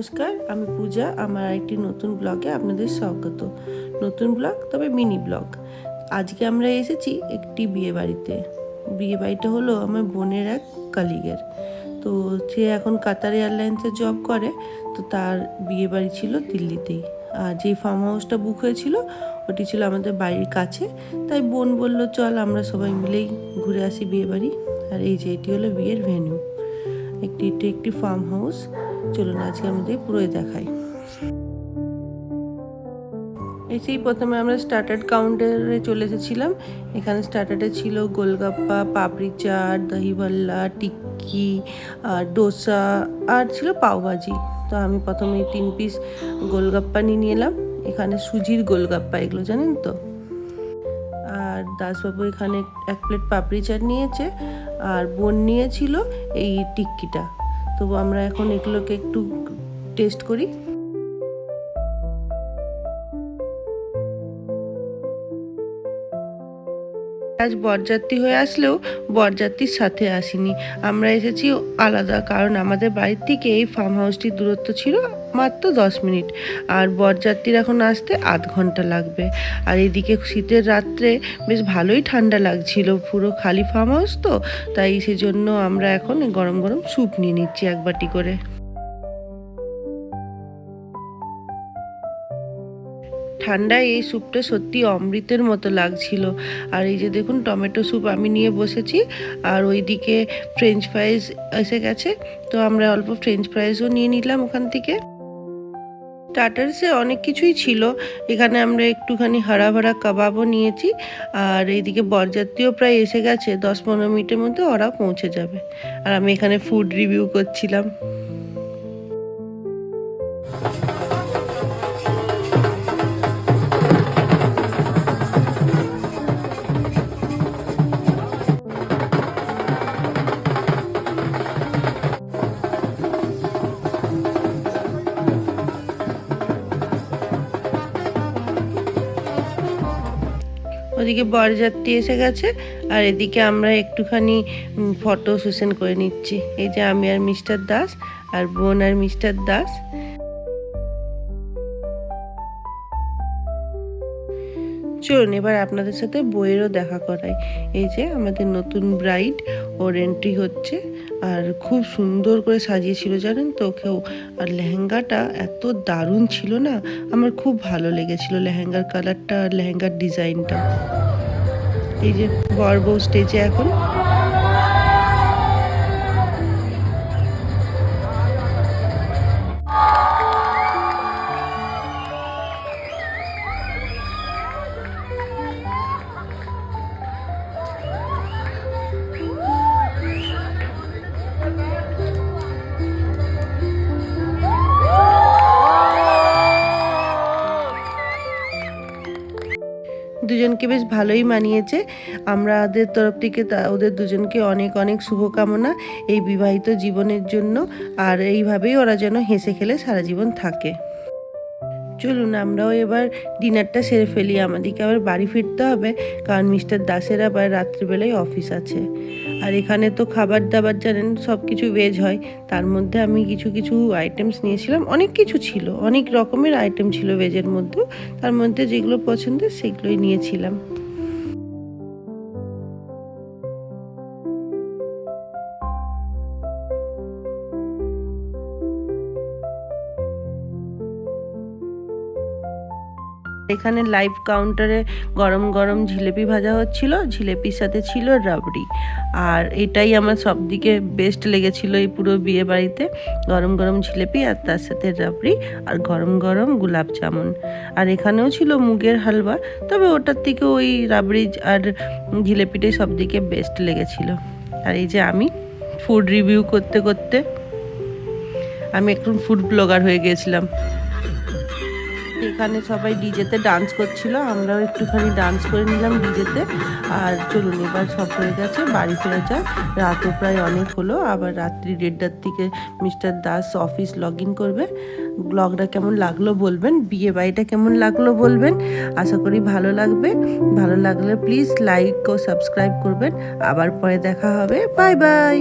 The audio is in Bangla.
নমস্কার, আমি পূজা, আমার একটি নতুন ব্লগে আপনাদের স্বাগত। নতুন ব্লগ, তবে মিনি ব্লগ। আজকে আমরা এসেছি একটি বিয়ে বাড়িতে বিয়ে বাড়িটা হলো আমার বোনের এক কালিগের তো সে এখন কাতার এয়ারলাইন্সে জব করে, তো তার বিয়ে বাড়ি ছিল দিল্লিতেই। আর যেই ফার্ম হাউসটা বুক হয়েছিল, ওটি ছিল আমাদের বাড়ির কাছে। তাই বোন বলল, চল আমরা সবাই মিলেই ঘুরে আসি বিয়ে বাড়ি আর এই যে এটি হলো বিয়ের ভেন্যু একটি, এটি একটি ফার্ম হাউস চলুন, আজকে আমাদের পুরোই দেখাই। এসেই প্রথমে আমরা স্টার্টার কাউন্টারে চলে এসেছিলাম। এখানে স্টার্টারে ছিল গোলগাপ্পা, পাপড়ি চাট দহি ভাল্লা টিক্কি, আর ডোসা, আর ছিল পাওভাজি। তো আমি প্রথমে তিন পিস গোলগাপ্পা নিয়ে নিলাম। এখানে সুজির গোলগাপ্পা, এগুলো জানেন তো? আর দাসবাবু এখানে এক প্লেট পাপড়ি চাট নিয়েছে। আর বোন নিয়েছিল এই টিক্কিটা। তো আমরা এখন এগুলোকে একটু টেস্ট করি। আজ বরযাত্রী হয়ে আসলেও বরযাত্রীর সাথে আসিনি। আমরা এসেছি আলাদা, কারণ আমাদের বাড়ির থেকে এই ফার্ম হাউসটির দূরত্ব ছিল মাত্র দশ মিনিট। আর বরযাত্রীর এখন আসতে আধ ঘণ্টা লাগবে। আর এদিকে শীতের রাত্রে বেশ ভালোই ঠান্ডা লাগছিল, পুরো খালি ফার্ম হাউস তো, তাই সেজন্য আমরা এখন গরম গরম স্যুপ নিয়ে নিচ্ছি এক বাটি করে। ঠান্ডায় এই স্যুপটা সত্যি অমৃতের মতো লাগছিল। আর এই যে দেখুন, টমেটো স্যুপ আমি নিয়ে বসেছি, আর ওইদিকে ফ্রেঞ্চ ফ্রাইজ এসে গেছে। তো আমরা অল্প ফ্রেঞ্চ ফ্রাইজও নিয়ে নিলাম ওখান থেকে। স্টার্টার্সে অনেক কিছুই ছিল। এখানে আমরা একটুখানি হারা ভাড়া কাবাবও নিয়েছি, আর এইদিকে বরযাত্রীও প্রায় এসে গেছে। দশ পনেরো মিনিটের মধ্যে ওরা পৌঁছে যাবে। আর আমি এখানে ফুড রিভিউ করছিলাম। ওদিকে বরযাত্রী এসে গেছে, আর এদিকে আমরা একটুখানি ফটো সেশন করে নিচ্ছি। এই যে আমি আর মিস্টার দাস, আর বোন আর মিস্টার দাস। চলুন, এবার আপনাদের সাথে বইয়েরও দেখা করাই। এই যে আমাদের নতুন ব্রাইড, ওর এন্ট্রি হচ্ছে। আর খুব সুন্দর করে সাজিয়েছিল, জানেন তো? কেউ, আর লেহেঙ্গাটা এত দারুণ ছিল না? আমার খুব ভালো লেগেছিল লেহেঙ্গার কালারটা আর লেহেঙ্গার ডিজাইনটা এই যে বর বউ স্টেজে এখন দুজনকে বেশ ভালোই মানিয়েছে। আমাদের তরফ থেকে ওদের দুজনকে অনেক অনেক শুভকামনা এই বিবাহিত জীবনের জন্য। আর এইভাবেই ওরা যেন হেসে খেলে সারা জীবন থাকে। চলুন আমরাও এবার ডিনারটা সেরে ফেলি। আমাদেরকে আবার বাড়ি ফিরতে হবে, কারণ মিস্টার দাসের আবার রাত্রিবেলায় অফিস আছে। আর এখানে তো খাবার দাবার জানেন সব কিছু ভেজ হয়। তার মধ্যে আমি কিছু কিছু আইটেমস নিয়েছিলাম। অনেক কিছু ছিল, অনেক রকমের আইটেম ছিল ভেজের মধ্যেও তার মধ্যে যেগুলো পছন্দের সেগুলোই নিয়েছিলাম। এখানে লাইভ কাউন্টারে গরম গরম জিলেপি ভাজা হচ্ছিল, জিলেপির সাথে ছিল রাবড়ি। আর এটাই আমার সব দিকে বেস্ট লেগেছিল এই পুরো বিয়ে বাড়িতে, গরম গরম জিলেপি আর তার সাথে রাবড়ি আর গরম গরম গোলাপ জামুন। আর এখানেও ছিল মুগের হালুয়া, তবে ওটার থেকে ওই রাবড়ি আর জিলেপিটাই সব দিকে বেস্ট লেগেছিল। আর এই যে আমি ফুড রিভিউ করতে করতে, আমি একটু ফুড ব্লগার হয়ে গিয়েছিলাম এখানে সবাই ডিজেতে ডান্স করছিল, আমরাও একটুখানি ডান্স করে নিলাম ডিজেতে। আর চলুন, এবার সব হয়ে গেছে, বাড়ি ফেরা যায় রাতও প্রায় অনেক হলো, আবার রাত্রি দেড়টার দিকে mister Das office log in করবে। ব্লগটা কেমন লাগল বলবেন? বিয়ে বাড়িটা কেমন লাগল বলবেন? আশা করি ভালো লাগবে। ভালো লাগলে প্লিজ লাইক ও সাবস্ক্রাইব করবেন। আবার পরে দেখা হবে। Bye bye